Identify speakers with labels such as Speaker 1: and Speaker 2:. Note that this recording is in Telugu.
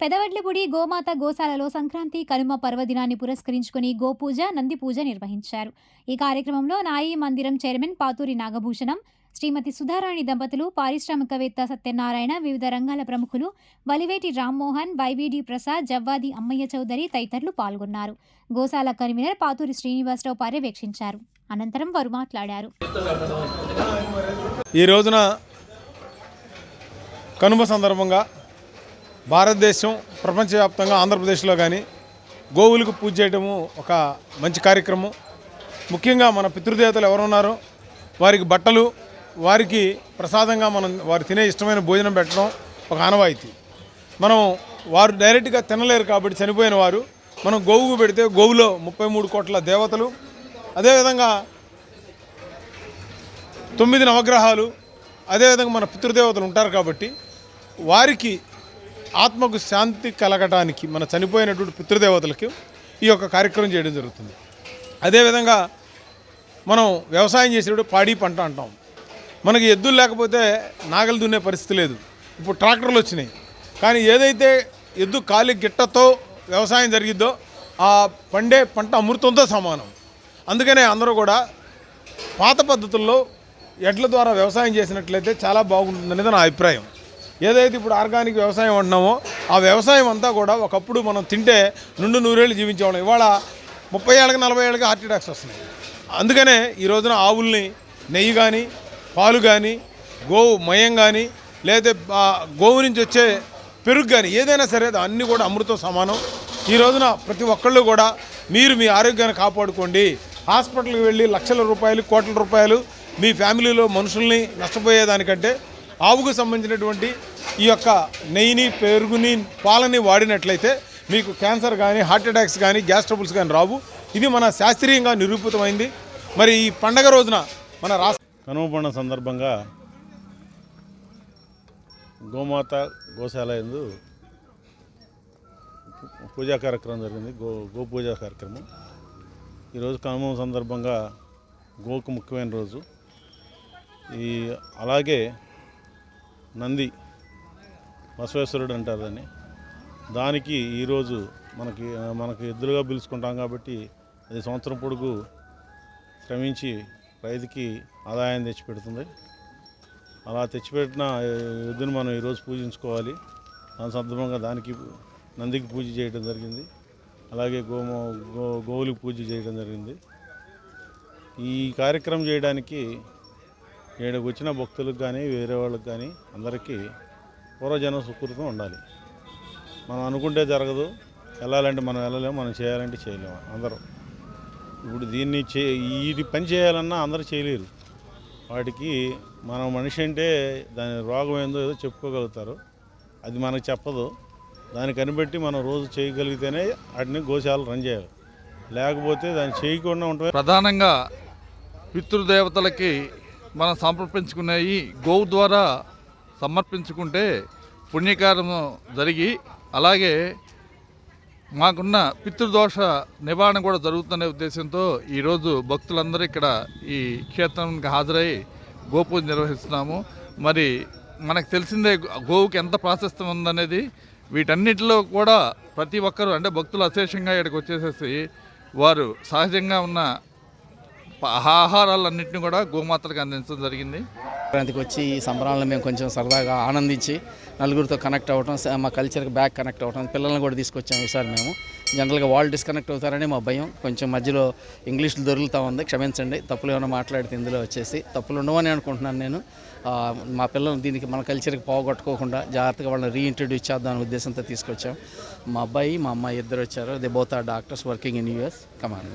Speaker 1: పెదవడ్లపూడి గోమాత గోశాలలో సంక్రాంతి కనుమ పర్వదినాన్ని పురస్కరించుకుని గోపూజ నంది పూజ నిర్వహించారు. ఈ కార్యక్రమంలో నాయి మందిరం చైర్మన్ పాతూరి నాగభూషణం శ్రీమతి సుధారాణి దంపతులు పారిశ్రామికవేత్త సత్యనారాయణ వివిధ రంగాల ప్రముఖులు వలివేటి రామ్మోహన్ వైవిడి ప్రసాద్ జవ్వాది అమ్మయ్య చౌదరి తదితరులు పాల్గొన్నారు. గోశాల కన్వీనర్ పాతూరి శ్రీనివాసరావు పర్యవేక్షించారు. అనంతరం వారు మాట్లాడారు.
Speaker 2: ఈ రోజున కనుమ సందర్భంగా భారతదేశం ప్రపంచవ్యాప్తంగా ఆంధ్రప్రదేశ్లో కానీ గోవులకు పూజ చేయడము ఒక మంచి కార్యక్రమం. ముఖ్యంగా మన పితృదేవతలు ఎవరున్నారో వారికి బట్టలు వారికి ప్రసాదంగా మనం వారు తినే ఇష్టమైన భోజనం పెట్టడం ఒక ఆనవాయితీ. మనం వారు డైరెక్ట్గా తినలేరు కాబట్టి చనిపోయిన వారు మనం గోవుకు పెడితే గోవులో ముప్పై మూడు కోట్ల దేవతలు అదేవిధంగా తొమ్మిది నవగ్రహాలు అదేవిధంగా మన పితృదేవతలు ఉంటారు కాబట్టి వారికి ఆత్మకు శాంతి కలగటానికి మన చనిపోయినటువంటి పితృదేవతలకి ఈ యొక్క కార్యక్రమం చేయడం జరుగుతుంది. అదేవిధంగా మనం వ్యవసాయం చేసేటప్పుడు పాడి పంట అంటాం. మనకి ఎద్దులు లేకపోతే నాగలు దున్నే పరిస్థితి లేదు. ఇప్పుడు ట్రాక్టర్లు వచ్చినాయి. కానీ ఏదైతే ఎద్దు కాలి గిట్టతో వ్యవసాయం జరిగిద్దో ఆ పండే పంట అమృతంతో సమానం. అందుకనే అందరూ కూడా పాత పద్ధతుల్లో ఎడ్ల ద్వారా వ్యవసాయం చేసినట్లయితే చాలా బాగుంటుందనేది నా అభిప్రాయం. ఏదైతే ఇప్పుడు ఆర్గానిక్ వ్యవసాయం అంటున్నామో ఆ వ్యవసాయం అంతా కూడా ఒకప్పుడు మనం తింటే నుండి నూరేళ్ళు జీవించేవాళ్ళం. ఇవాళ ముప్పై ఏళ్ళకి నలభై ఏళ్ళకి హార్ట్ అటాక్స్ వస్తున్నాయి. అందుకనే ఈ రోజున ఆవుల్ని నెయ్యి కానీ పాలు కానీ గోవు మయం కానీ లేదా గోవు నుంచి వచ్చే పెరుగు కానీ ఏదైనా సరే అన్నీ కూడా అమృతం సమానం. ఈ రోజున ప్రతి ఒక్కళ్ళు కూడా మీరు మీ ఆరోగ్యాన్ని కాపాడుకోండి. హాస్పిటల్కి వెళ్ళి లక్షల రూపాయలు కోట్ల రూపాయలు మీ ఫ్యామిలీలో మనుషుల్ని నష్టపోయేదానికంటే ఆవుకు సంబంధించినటువంటి ఈ యొక్క నెయ్యిని పెరుగుని పాలని వాడినట్లయితే మీకు క్యాన్సర్ కానీ హార్ట్ అటాక్స్ కానీ గ్యాస్ ట్రబుల్స్ కానీ రావు. ఇది మన శాస్త్రీయంగా నిరూపితమైంది. మరి ఈ పండగ రోజున మన రాష్ట్ర
Speaker 3: కనుమ పండుగ సందర్భంగా గోమాత గోశాల ఎందు పూజా కార్యక్రమం జరిగింది. గో గో పూజా కార్యక్రమం. ఈరోజు కనుమ సందర్భంగా గోకు ముఖ్యమైన రోజు. ఈ అలాగే నంది బసవేశ్వరుడు అంటారు దాన్ని దానికి ఈరోజు మనకి మనకి ఎద్దులుగా పిలుచుకుంటాం కాబట్టి అది సంవత్సరం పొడుగు శ్రమించి రైతుకి ఆదాయం తెచ్చిపెడుతుంది. అలా తెచ్చిపెట్టిన ఎద్దును మనం ఈరోజు పూజించుకోవాలి. దాని సందర్భంగా దానికి నందికి పూజ చేయడం జరిగింది. అలాగే గోమ గో గోవులకు పూజ చేయడం జరిగింది. ఈ కార్యక్రమం చేయడానికి నేడు వచ్చిన భక్తులకు కానీ వేరే వాళ్ళకి కానీ అందరికీ పూర్వజన సుకృతం ఉండాలి. మనం అనుకుంటే జరగదు. వెళ్ళాలంటే మనం వెళ్ళలేము మనం చేయాలంటే చేయలేము అందరూ. ఇప్పుడు దీన్ని చే ఇది పని చేయాలన్నా అందరూ చేయలేరు. వాటికి మనం మనిషి అంటే దాని రోగం ఏందో ఏదో చెప్పుకోగలుగుతారు. అది మనకు చెప్పదు. దాన్ని కనిపెట్టి మనం రోజు చేయగలిగితేనే వాటిని గోశాలు రన్ చేయాలి. లేకపోతే దాన్ని చేయకుండా ఉంటుంది
Speaker 4: ప్రధానంగా పితృదేవతలకి మనం సమర్పించుకునేవి గోవు ద్వారా సమర్పించుకుంటే పుణ్యకారము జరిగి అలాగే మాకున్న పితృదోష నివారణ కూడా జరుగుతున్న ఉద్దేశంతో ఈరోజు భక్తులందరూ ఇక్కడ ఈ క్షేత్రానికి హాజరై గోపూజ నిర్వహిస్తున్నాము. మరి మనకు తెలిసిందే గోవుకి ఎంత ప్రాశస్త్యం ఉందనేది. వీటన్నిటిలో కూడా ప్రతి ఒక్కరూ అంటే భక్తులు అశేషంగా ఇక్కడికి వచ్చేసేసి వారు సహజంగా ఉన్న ఆహారాలన్నింటినీ కూడా గోమాతలకు అందించడం జరిగింది.
Speaker 5: సంక్రాంతికి వచ్చి ఈ సంబరాలను మేము కొంచెం సరదాగా ఆనందించి నలుగురితో కనెక్ట్ అవ్వటం మా కల్చర్కి బ్యాక్ కనెక్ట్ అవ్వటం పిల్లల్ని కూడా తీసుకొచ్చాము ఈసారి మేము. జనరల్గా వాళ్ళు డిస్కనెక్ట్ అవుతారని మా భయం. కొంచెం మధ్యలో ఇంగ్లీష్లు దొరుకుతూ ఉంది. క్షమించండి. తప్పులు ఏమైనా మాట్లాడితే ఇందులో వచ్చేసి తప్పులు ఉండవని అనుకుంటున్నాను నేను. మా పిల్లలు దీనికి మన కల్చర్కి పోగొట్టుకోకుండా జాగ్రత్తగా వాళ్ళని రీఇంట్రడ్యూస్ చేద్దాం అనే ఉద్దేశంతో తీసుకొచ్చాం. మా అబ్బాయి మా అమ్మాయి ఇద్దరు వచ్చారు. They both are doctors working in US come on